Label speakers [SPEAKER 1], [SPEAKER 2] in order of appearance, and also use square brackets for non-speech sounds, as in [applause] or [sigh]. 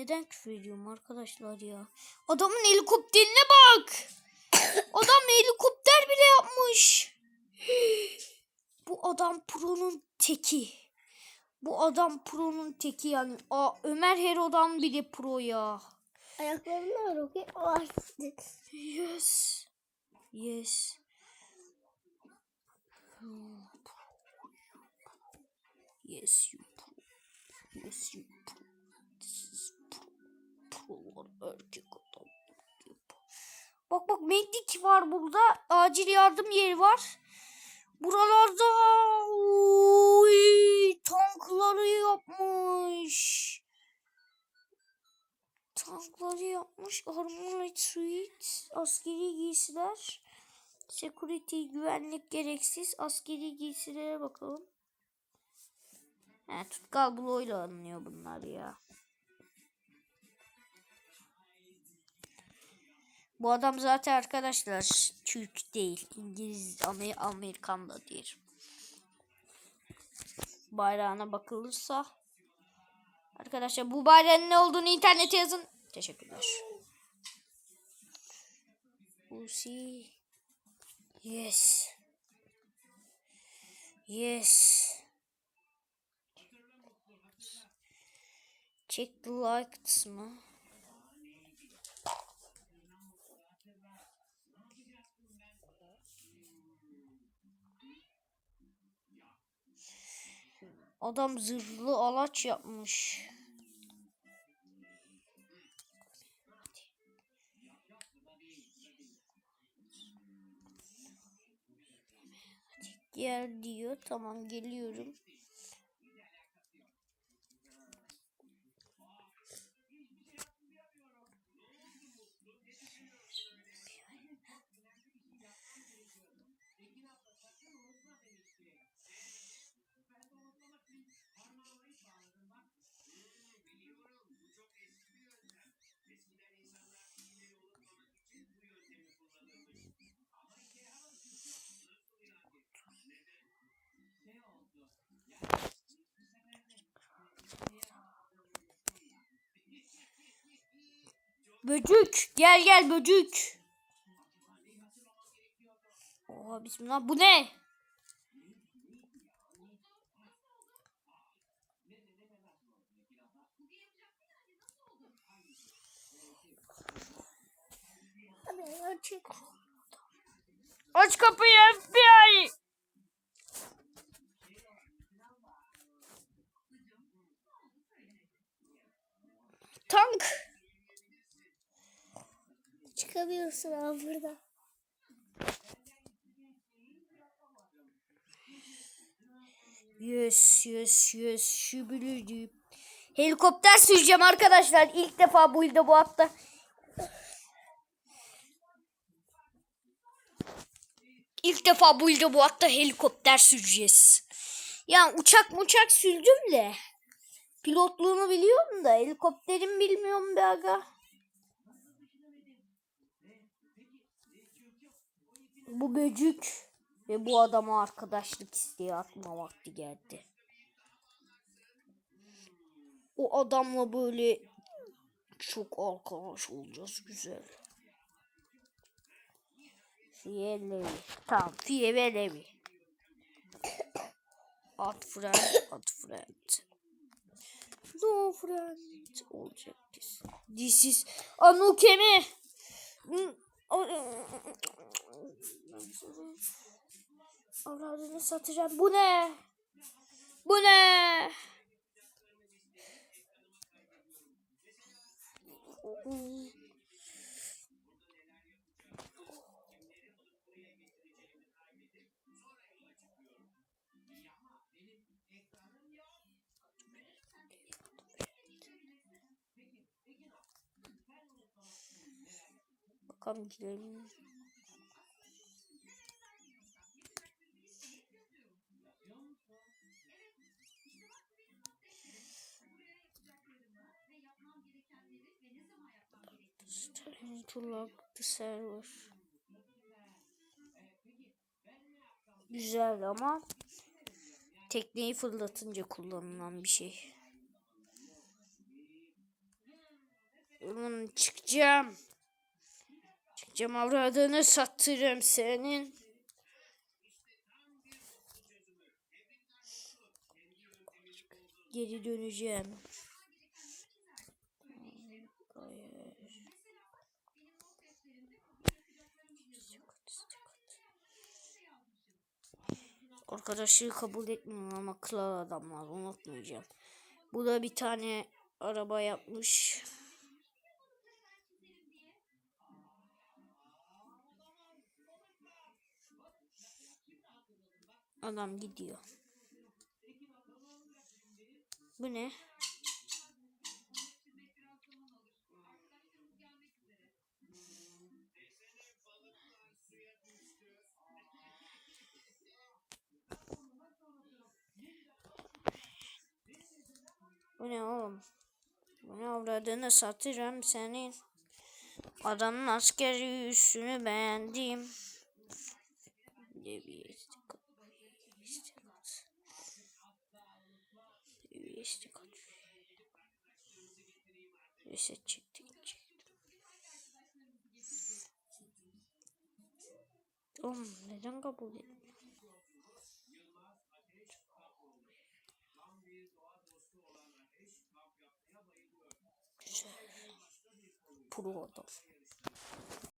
[SPEAKER 1] Neden küfür ediyorum arkadaşlar ya? Adamın helikopterine bak. [coughs] Adam helikopter bile yapmış. Bu adam pro'nun teki. Bu adam pro'nun teki yani. Aa, Ömer Hero'dan bile pro ya.
[SPEAKER 2] Ayaklarında roket var.
[SPEAKER 1] Yes. Yes. Yes you. Yes you Adam. Bak bak medlik var burada. Acil yardım yeri var. Buralarda oy, tankları yapmış. Tankları yapmış. Armored suit. Askeri giysiler. Security güvenlik gereksiz. Askeri giysilere bakalım. He, tutkal bloğuyla alınıyor bunlar ya. Bu adam zaten arkadaşlar Türk değil. İngiliz, Amer Amerikan da değil. Bayrağına bakılırsa Arkadaşlar bu bayrağın ne olduğunu internete yazın. Teşekkürler. Uzi. Yes. Yes. Check the likes mı? Adam zırhlı alaç yapmış. Gel diyor. Tamam geliyorum. Böcük. Gel gel böcük. Oha bismillah. Bu ne?
[SPEAKER 2] Açık.
[SPEAKER 1] Aç kapıyı FBI. Tank.
[SPEAKER 2] Çıkamıyorsun abi burada.
[SPEAKER 1] Yes yes yes şübülüdü. Helikopter süreceğim arkadaşlar. İlk defa bu ilde bu hafta. İlk defa bu ilde bu hafta helikopter süreceğiz. Yani uçak uçak sürdüm de. Pilotluğunu biliyorum da helikopterin bilmiyorum be aga. Bu böcük ve bu adama arkadaşlık isteği atma vakti geldi. O adamla böyle çok arkadaş olacağız güzel. Fiye Levi. Tamam Fiye ve. [coughs] At friend, at friend. No friend olacak this. This is Anukemi. Avradını satacağım. Bu ne? Bu ne? Bakalım gidelim. Starting to log the server. Güzel ama tekneyi fırlatınca kullanılan bir şey. Hmm, çıkacağım. Çıkacağım avradını sattırım senin. Geri döneceğim. Arkadaşlığı kabul etmiyorum ama kral adamlar unutmayacağım. Bu da bir tane araba yapmış. Adam gidiyor. Bu ne? Bu ne oğlum? Bu ne avradını satırım senin. Adamın askeri üstünü beğendim. Bir de bir istik at. bir istik at. Bir istik at. Reset çektik. Oğlum neden kabul etmiyor? Güzel. Pro adam.